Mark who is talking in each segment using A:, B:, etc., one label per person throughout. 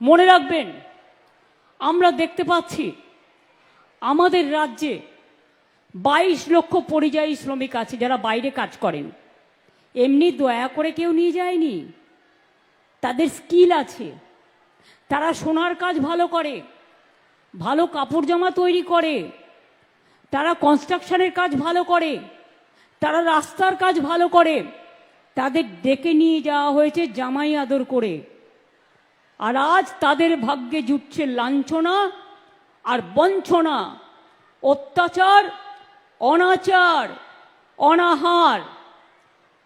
A: মনে রাখবেন, আমরা দেখতে পাচ্ছি আমাদের রাজ্যে বাইশ লক্ষ পরিযায়ী শ্রমিক আছে যারা বাইরে কাজ করেন। এমনি দয়া করে কেউ নিয়ে যায়নি। তাদের স্কিল আছে। তারা সোনার কাজ ভালো করে, ভালো কাপড় জামা তৈরি করে, তারা কনস্ট্রাকশনের কাজ ভালো করে, তারা রাস্তার কাজ ভালো করে। তাদের ডেকে নিয়ে যাওয়া হয়েছে জামাই আদর করে। আর আজ তাদের ভাগ্যে জুটছে লাঞ্ছনা আর বঞ্চনা, অত্যাচার, অনাচার, অনাহার।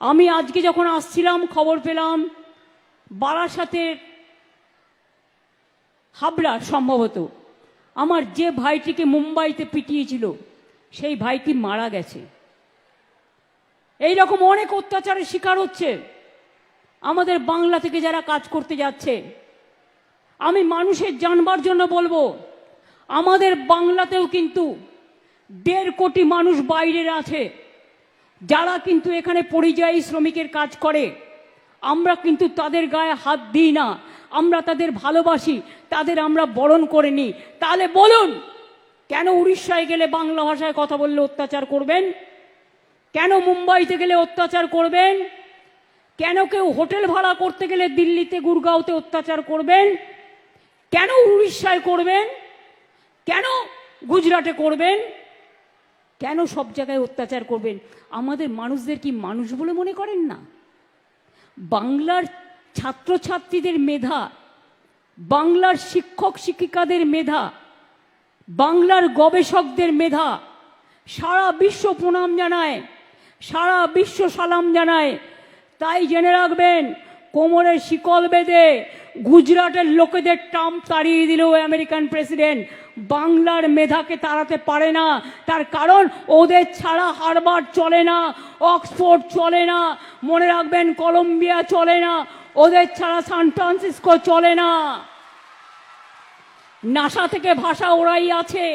A: আমি আজকে যখন আসছিলাম, খবর পেলাম বারাসাতের হাবড়া সম্ভবত, আমার যে ভাইটিকে মুম্বাইতে পিটিয়েছিল, সেই ভাইটি মারা গেছে। এই রকম অনেক অত্যাচারের শিকার হচ্ছে। আমাদের বাংলা থেকে যারা কাজ করতে যাচ্ছে আমি মানুষের জানবার জন্য বলব, আমাদের বাংলাতেও কিন্তু দেড় কোটি মানুষ বাইরের আছে, যারা কিন্তু এখানে পরিযায়ী শ্রমিকের কাজ করে। আমরা কিন্তু তাদের গায়ে হাত দিই না, আমরা তাদের ভালোবাসি, তাদের আমরা বরণ করে নিই। তাহলে বলুন, কেন উড়িষ্যায় গেলে বাংলা ভাষায় কথা বললে অত্যাচার করবেন? কেন মুম্বাইতে গেলে অত্যাচার করবেন? কেন কেউ হোটেল ভাড়া করতে গেলে দিল্লিতে, গুরগাঁওতে অত্যাচার করবেন? কেন উড়িষ্যায় করবেন? কেন গুজরাটে করবেন? কেন সব জায়গায় অত্যাচার করবেন? আমাদের মানুষদের কি মানুষ বলে মনে করেন না? বাংলার ছাত্রছাত্রীদের মেধা, বাংলার শিক্ষক শিক্ষিকাদের মেধা, বাংলার গবেষকদের মেধা, সারা বিশ্ব প্রণাম জানায়, সারা বিশ্ব সালাম জানায়। তাই জেনে রাখবেন কোমরে শিকল বেঁধে গুজরাটের লোকেদের ট্রাম্প তাড়িয়ে দিল ওই আমেরিকান প্রেসিডেন্ট। বাংলার মেধাকে তাড়াতে পারে না। তার কারণ ওদের ছাড়া হারবার্ড চলে না, অক্সফোর্ড চলে না, মনে রাখবেন কলম্বিয়া চলে না, ওদের ছাড়া সান ফ্রান্সিসকো চলে না। নাসা থেকে ভাষা ওরাই আছে।